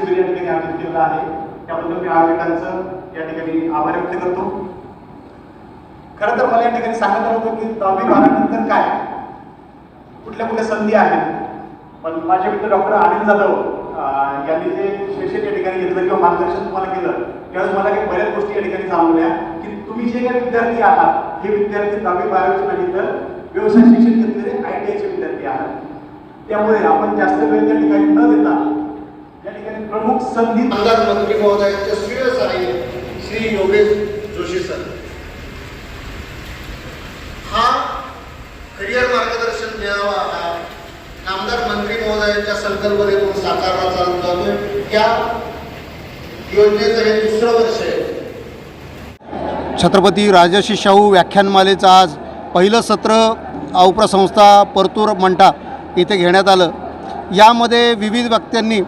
शिबिर या ठिकाणी आयोजित केलेलं आहे. त्याबद्दल मी आयोजकांचं या ठिकाणी आभार व्यक्त करतो. खरं तर मला या ठिकाणी सांगत होतं की दहावी बारानंतर काय? कुठल्या कुठल्या संधी आहेत? पण माझे मित्र डॉक्टर आनंद जाधव यांनी जे शिक्षण या ठिकाणी घेतलं किंवा मार्गदर्शन तुम्हाला केलं त्यावेळेस मला काही बऱ्याच गोष्टी या ठिकाणी जाणवल्या की तुम्ही जे काही विद्यार्थी आहात हे विद्यार्थी दहावी बारावीचे नाही तर व्यवसाय शिक्षण घेतलेले आय टी आयचे विद्यार्थी आहात. त्यामुळे आपण जास्त वेळ त्या ठिकाणी न देता प्रमुख संधी आमदार मंत्री महोदयांचे श्रेय साई श्री योगेश जोशी सर. हा करिअर मार्गदर्शन मेळावा हा आमदार मंत्री महोदयांच्या संकल्पनेतून साकारला चालू जातोय या योजनेचं हे दुसरं वर्ष आहे. छत्रपती राजर्षी शाहू व्याख्यानमालेचं आज पहिलं सत्र औप्र संस्था परतूर मंटा इथे घेण्यात आलं. यामध्ये विविध व्यक्तींनी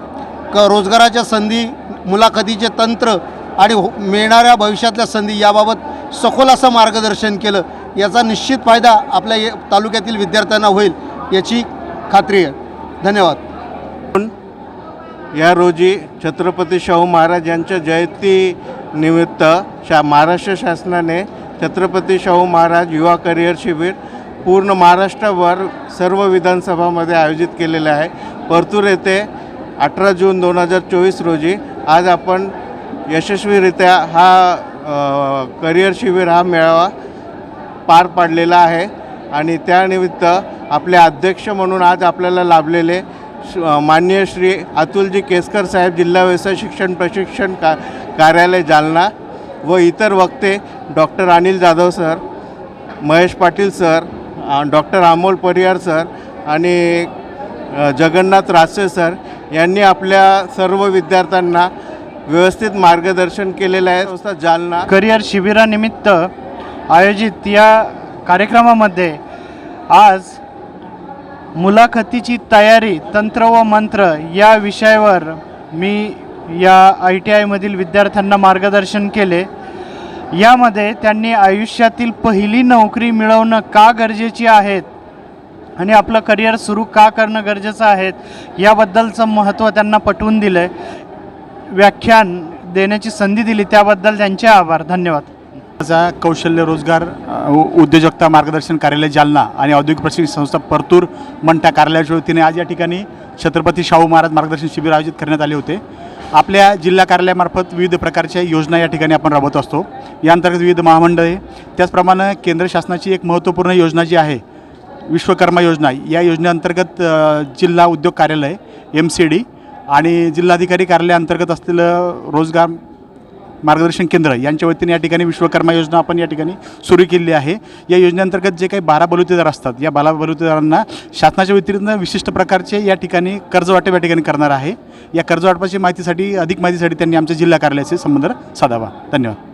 क रोजगाराच्या संधी मुलाखतीचे तंत्र आणि हो मिळणाऱ्या भविष्यातल्या संधी याबाबत सखोल असं मार्गदर्शन केलं याचा निश्चित फायदा आपल्या तालुक्यातील विद्यार्थ्यांना होईल याची खात्री आहे. धन्यवाद. या रोजी छत्रपती शाहू महाराज यांच्या जयंती निमित्त शा महाराष्ट्र शासनाने छत्रपती शाहू महाराज युवा करिअर शिबिर पूर्ण महाराष्ट्रभर सर्व विधानसभामध्ये आयोजित केलेले आहे. परतूर येथे अठरा जून दोन हजार चोवीस रोजी आज आपण यशस्वीरित्या हा करिअर शिबिर हा मेळावा पार पाडलेला आहे. आणि त्यानिमित्त आपले अध्यक्ष म्हणून आज आपल्याला लाभलेले श- माननीय श्री अतुलजी केसकर साहेब जिल्हा व्यवसाय शिक्षण प्रशिक्षण का कार्यालय जालना व इतर वक्ते doctor Anil Jadhav sir Mahesh Patil sir doctor Amol Parihar sir आणि जगन्नाथ रासे सर यांनी आपल्या सर्व विद्यार्थ्यांना व्यवस्थित मार्गदर्शन केलेलं आहे. संस्था जालना करिअर शिबिरानिमित्त आयोजित या कार्यक्रमामध्ये आज मुलाखतीची तयारी तंत्र व मंत्र या विषयावर मी या आय टी आयमधील विद्यार्थ्यांना मार्गदर्शन केले. यामध्ये त्यांनी आयुष्यातील पहिली नोकरी मिळवणं का गरजेची आहेत आणि आपलं करिअर सुरू का करणं गरजेचं आहे याबद्दलचं महत्त्व त्यांना पटवून दिलं आहे व्याख्यान देण्याची संधी दिली त्याबद्दल त्यांचे आभार. धन्यवाद. माझा कौशल्य रोजगार उ- उद्योजकता मार्गदर्शन कार्यालय जालना आणि औद्योगिक प्रशिक्षण संस्था परतूर मंटा कार्यालयाच्या वतीने आज या ठिकाणी छत्रपती शाहू महाराज मार्गदर्शन शिबिर आयोजित करण्यात आले होते. आपल्या जिल्हा कार्यालयामार्फत विविध प्रकारच्या योजना या ठिकाणी आपण राबवत असतो. या अंतर्गत विविध महामंडळे त्याचप्रमाणे केंद्र शासनाची एक महत्त्वपूर्ण योजना जी आहे विश्वकर्मा योजना या योजनेअंतर्गत जिल्हा उद्योग कार्यालय एम सी डी आणि जिल्हाधिकारी कार्यालयाअंतर्गत असलेलं रोजगार मार्गदर्शन केंद्र यांच्या वतीने या ठिकाणी विश्वकर्मा योजना आपण या ठिकाणी सुरू केलेली आहे. या योजनेअंतर्गत जे काही बारा बलुतेदार असतात या बारा बलुतेदारांना शासनाच्या व्यतिरिक्त विशिष्ट प्रकारचे या ठिकाणी कर्जवाटप या ठिकाणी करणार आहे. या कर्जवाटपाची माहितीसाठी अधिक माहितीसाठी त्यांनी आमच्या जिल्हा कार्यालयाशी संबंध साधावा धन्यवाद.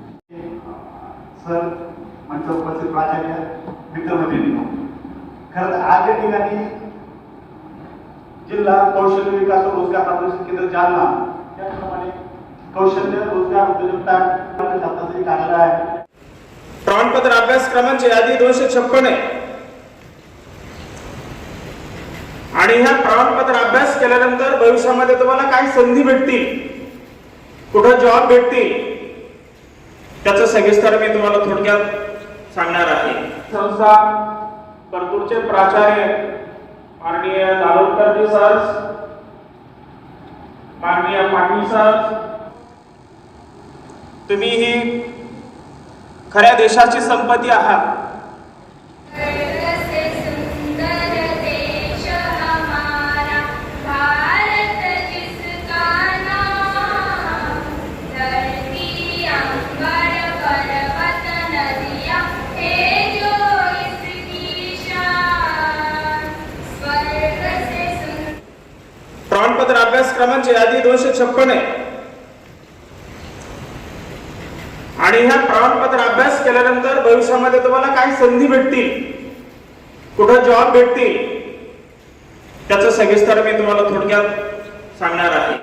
खरं तर आज या ठिकाणी जिल्हा कौशल्य विकास व रोजगार मार्गदर्शन केंद्र जालना त्याप्रमाणे कौशल्य रोजगार उद्योजकता शासनाचे कार्यालय आहे. प्रमाणपत्र अभ्यासक्रमांची यादी दोनशे छप्पन आहे. आणि ह्या प्रमाणपत्र अभ्यास केल्यानंतर भविष्यामध्ये तुम्हाला काय संधी भेटतील. कुठं जॉब भेटतील त्याचं सविस्तर मी तुम्हाला थोडक्यात सांगणार आहे. संस्था परतूरचे प्राचार्य माननीय दारोदकरजी सर माननीय पाटील सर तुम्ही ही खऱ्या देशाची संपत्ती आहात. प्रमाणपत्र अभ्यासक्रमांची यादी दोनशे छप्पन आहे. आणि ह्या प्रमाणपत्र अभ्यास केल्यानंतर भविष्यामध्ये तुम्हाला काही संधी भेटतील. कुठं जॉब भेटतील त्याचं सविस्तर मी तुम्हाला थोडक्यात सांगणार आहे.